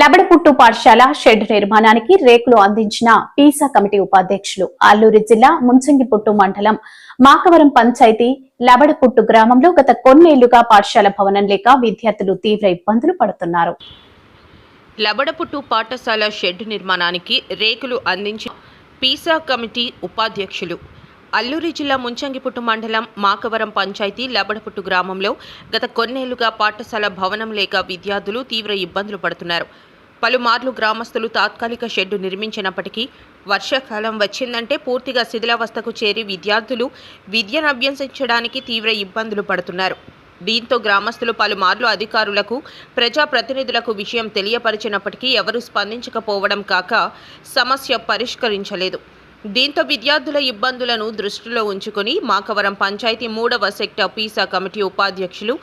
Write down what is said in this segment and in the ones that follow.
లబడపుట్టు పాఠశాల షెడ్ నిర్మాణానికి రేకులు అందించిన పీసా కమిటీ ఉపాధ్యక్షులు అల్లూరి జిల్లా ముంచంగిపుట్టు మండలం మాకవరం పంచాయతీ లబడపుట్టు గ్రామంలో గత కొన్నేళ్ళుగా పాఠశాల భవనం లేక విద్యార్థులు తీవ్ర ఇబ్బందులు పడుతున్నారు. లబడపుట్టు పాఠశాల షెడ్ నిర్మాణానికి రేకులు అందించిన పీసా కమిటీ ఉపాధ్యక్షులు అల్లూరి జిల్లా ముంచంగిపుట్టు మండలం మాకవరం పంచాయతీ లబడపుట్టు గ్రామంలో గత కొన్నేళ్ళుగా పాఠశాల భవనం లేక విద్యార్థులు తీవ్ర ఇబ్బందులు పడుతున్నారు. పలుమార్లు గ్రామస్తులు తాత్కాలిక షెడ్డు నిర్మించినప్పటికీ వర్షాకాలం వచ్చిందంటే పూర్తిగా శిథిలావస్థకు చేరి విద్యార్థులు విద్యను అభ్యసించడానికి తీవ్ర ఇబ్బందులు పడుతున్నారు. దీంతో గ్రామస్తులు పలుమార్లు అధికారులకు ప్రజాప్రతినిధులకు విషయం తెలియపరిచినప్పటికీ ఎవరూ స్పందించకపోవడం కాక సమస్య పరిష్కరించలేదు. దీంతో విద్యార్థుల ఇబ్బందులను దృష్టిలో ఉంచుకొని మాకవరం పంచాయతీ మూడవ సెక్టర్ పీసా కమిటీ ఉపాధ్యక్షులు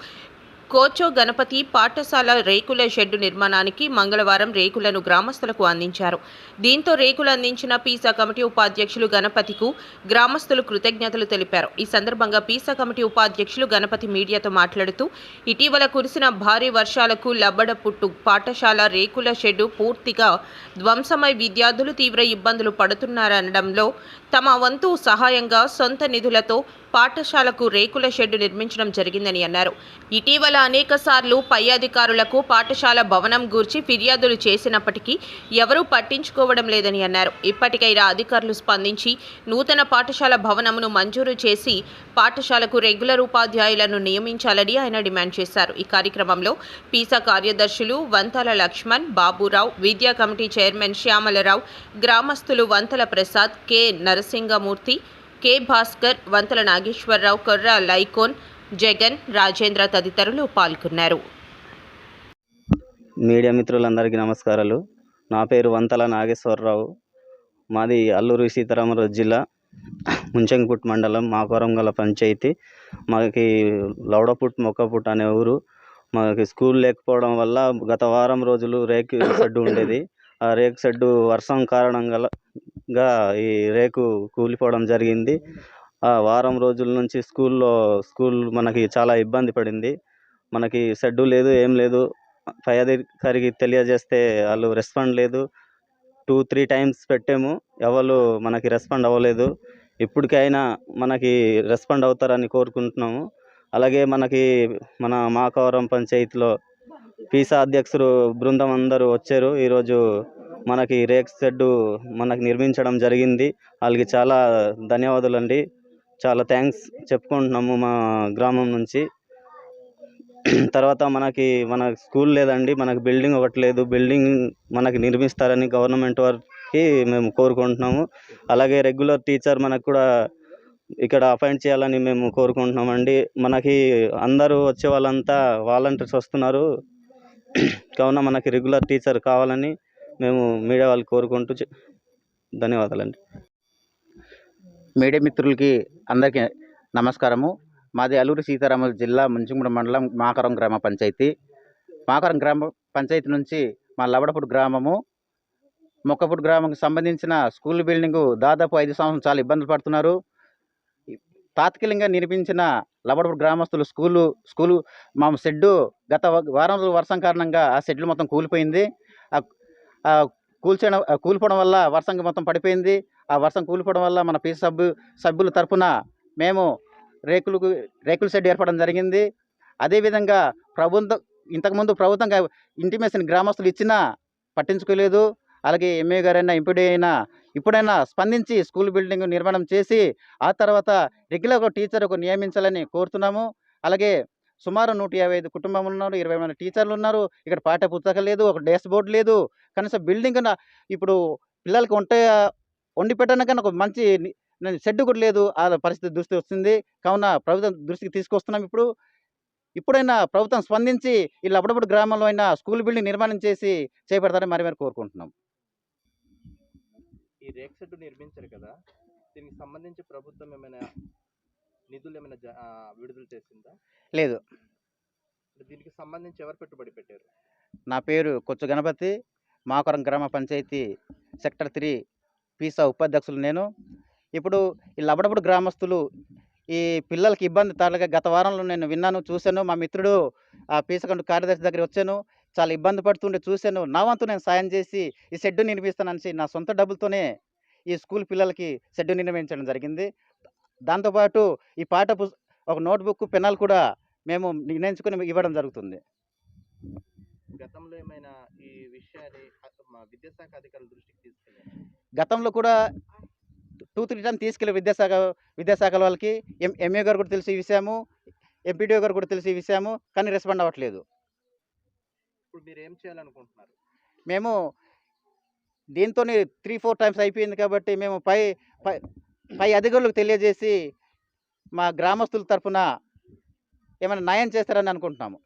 కోచో గణపతి పాఠశాల రేకుల షెడ్డు నిర్మాణానికి మంగళవారం రేకులను గ్రామస్తులకు అందించారు. దీంతో రేకులు అందించిన పీసా కమిటీ ఉపాధ్యక్షులు గణపతికు గ్రామస్తులు కృతజ్ఞతలు తెలిపారు. ఈ సందర్భంగా పీసా కమిటీ ఉపాధ్యక్షులు గణపతి మీడియాతో మాట్లాడుతూ ఇటీవల కురిసిన భారీ వర్షాలకు లబ్బడపుట్టు పాఠశాల రేకుల షెడ్డు పూర్తిగా ధ్వంసమై విద్యార్థులు తీవ్ర ఇబ్బందులు పడుతున్నారనడంలో తమ వంతు సహాయంగా సొంత నిధులతో పాఠశాలకు రేకుల షెడ్డు నిర్మించడం జరిగిందని అన్నారు. ఇటీవల అనేక సార్లు పై అధికారులకు పాఠశాల భవనం గూర్చి ఫిర్యాదులు చేసినప్పటికీ ఎవరూ పట్టించుకోవడం లేదని అన్నారు. ఇప్పటికైనా అధికారులు స్పందించి నూతన పాఠశాల భవనమును మంజూరు చేసి పాఠశాలకు రెగ్యులర్ ఉపాధ్యాయులను నియమించాలని ఆయన డిమాండ్ చేశారు. ఈ కార్యక్రమంలో పీసా కార్యదర్శులు వంతల లక్ష్మణ్ బాబురావు విద్యా కమిటీ చైర్మన్ శ్యామలరావు గ్రామస్తులు వంతల ప్రసాద్ కె నరసింగమూర్తి కె భాస్కర్ వంతల నాగేశ్వరరావు కొర్ర లైకోన్ జగన్ రాజేంద్ర తదితరులు పాల్గొన్నారు. మీడియా మిత్రులందరికీ నమస్కారాలు. నా పేరు వంతల నాగేశ్వరరావు. మాది అల్లూరు సీతారామరాజు జిల్లా ముంచంగిపుట్ మండలం మాకోరం గల పంచాయతీ. మాకి లౌడపుట్ మొక్కపుట్ అనే ఊరు. మాకి స్కూల్ లేకపోవడం వల్ల గత వారం రోజులు రేకు షెడ్డు ఉండేది. ఆ రేకు షెడ్డు వర్షం కారణం గల గా ఈ రేకు కూలిపోవడం జరిగింది. ఆ వారం రోజుల నుంచి స్కూల్లో స్కూల్ మనకి చాలా ఇబ్బంది పడింది. మనకి షెడ్డు లేదు ఏం లేదు. పై అధికారికి తెలియజేస్తే వాళ్ళు రెస్పాండ్ లేదు. టూ త్రీ టైమ్స్ పెట్టాము. ఎవరు మనకి రెస్పాండ్ అవ్వలేదు. ఇప్పటికైనా మనకి రెస్పాండ్ అవుతారని కోరుకుంటున్నాము. అలాగే మనకి మన మాకవరం పంచాయతీలో పీసా అధ్యక్షుడు బృందం అందరూ వచ్చారు. ఈరోజు మనకి రేక్ షెడ్డు మనకు నిర్మించడం జరిగింది. వాళ్ళకి చాలా ధన్యవాదాలు అండి చాలా థ్యాంక్స్ చెప్పుకుంటున్నాము మా గ్రామం నుంచి. తర్వాత మనకి మన స్కూల్ లేదండి. మనకి బిల్డింగ్ ఒకటి లేదు. బిల్డింగ్ మనకి నిర్మిస్తారని గవర్నమెంట్ వారికి మేము కోరుకుంటున్నాము. అలాగే రెగ్యులర్ టీచర్ మనకు కూడా ఇక్కడ అపాయింట్ చేయాలని మేము కోరుకుంటున్నామండి. మనకి అందరూ వచ్చే వాళ్ళంతా వాలంటీర్స్ వస్తున్నారు. కావున మనకి రెగ్యులర్ టీచర్ కావాలని మేము మీడియా వాళ్ళు కోరుకుంటూ చె- ధన్యవాదాలండి. మీడియా మిత్రులకి అందరికీ నమస్కారము. మాది అల్లూరి సీతారామ జిల్లా ముంచుగూడ మండలం మాకరం గ్రామ పంచాయతీ. మాకరం గ్రామ పంచాయతీ నుంచి మా లవడపూడి గ్రామము మొక్కపుడు గ్రామంకి సంబంధించిన స్కూల్ బిల్డింగు దాదాపు ఐదు సంవత్సరం చాలా ఇబ్బందులు పడుతున్నారు. తాత్కాలికంగా నిర్మించిన లవడపూడి గ్రామస్తులు స్కూలు స్కూలు మా షెడ్డు గత వారం రోజుల వర్షం కారణంగా ఆ షెడ్లు మొత్తం కూలిపోయింది. కూల్చడం కూలిపోవడం వల్ల వర్షం మొత్తం పడిపోయింది. ఆ వర్షం కూలిపోవడం వల్ల మన పీసీ సభ్యు సభ్యుల తరఫున మేము రేకులకు రేకుల షెడ్ ఏర్పడడం జరిగింది. అదేవిధంగా ప్రభుత్వం ఇంతకుముందు ప్రభుత్వంగా ఇంటిమేషన్ గ్రామస్తులు ఇచ్చినా పట్టించుకోలేదు. అలాగే ఎంఏ గారైనా ఎంపీడీ అయినా ఇప్పుడైనా స్పందించి స్కూల్ బిల్డింగ్ నిర్మాణం చేసి ఆ తర్వాత రెగ్యులర్ ఒక టీచర్ ఒక నియమించాలని కోరుతున్నాము. అలాగే సుమారు నూట యాభై ఐదు కుటుంబం ఉన్నారు ఇరవై మంది టీచర్లు ఉన్నారు. ఇక్కడ పాఠ్య పుస్తకం లేదు ఒక డెస్క్ బోర్డు లేదు. కనీసం బిల్డింగ్ ఇప్పుడు పిల్లలకి వంట వండి పెట్టడానికి ఒక మంచి షెడ్ కూడా లేదు. ఆ పరిస్థితి దృష్టి వస్తుంది కావున ప్రభుత్వం దృష్టికి తీసుకొస్తున్నాం ఇప్పుడు. ఇప్పుడైనా ప్రభుత్వం స్పందించి వీళ్ళు అప్పుడప్పుడు గ్రామంలో అయినా స్కూల్ బిల్డింగ్ నిర్మాణం చేసి చేపడతారని మరి మరి కోరుకుంటున్నాం. ఈ రేక్ షెడ్ నిర్మించారు కదా దీనికి సంబంధించి ప్రభుత్వం ఏమైనా నిధులు ఏమైనా విడుదల చేసిందా? లేదు. దీనికి సంబంధించి ఎవరు పెట్టుబడి పెట్టారు? నా పేరు కొచ్చు గణపతి మాకరం గ్రామ పంచాయతీ సెక్టర్ త్రీ పీసా ఉపాధ్యక్షులు నేను. ఇప్పుడు ఈ లబడబుడు గ్రామస్తులు ఈ పిల్లలకి ఇబ్బంది తాలూగా గత వారంలో నేను విన్నాను చూశాను. మా మిత్రుడు ఆ పీసకండు కార్యదర్శి దగ్గర వచ్చాను. చాలా ఇబ్బంది పడుతుండే చూశాను. నా వంతు నేను సాయం చేసి ఈ షెడ్ నిర్మిస్తానని నా సొంత డబ్బులతోనే ఈ స్కూల్ పిల్లలకి షెడ్ నిర్మించడం జరిగింది. దాంతోపాటు ఈ పాఠ ఒక నోట్బుక్ పెన్నాలు కూడా మేము నిర్ణయించుకొని ఇవ్వడం జరుగుతుంది. గతంలో ఏమైనా ఈ విషయాన్ని విద్యాశాఖ అధికారుల దృష్టికి తీసుకెళ్ళారు? గతంలో కూడా టూ త్రీ టైమ్ తీసుకెళ్ళి విద్యాశాఖ విద్యాశాఖ వాళ్ళకి ఎం ఎంఏ గారు కూడా తెలిసి ఈ విషయము ఎంపీడీఓ గారు కూడా తెలిసి ఈ విషయము కానీ రెస్పాండ్ అవ్వట్లేదు. ఇప్పుడు మీరు ఏం చేయాలనుకుంటున్నారు? మేము దీంతో త్రీ ఫోర్ టైమ్స్ అయిపోయింది కాబట్టి మేము పై పై పై అధికారులకు తెలియజేసి మా గ్రామస్తుల తరఫున ఏమైనా న్యాయం చేస్తారని అనుకుంటున్నాము.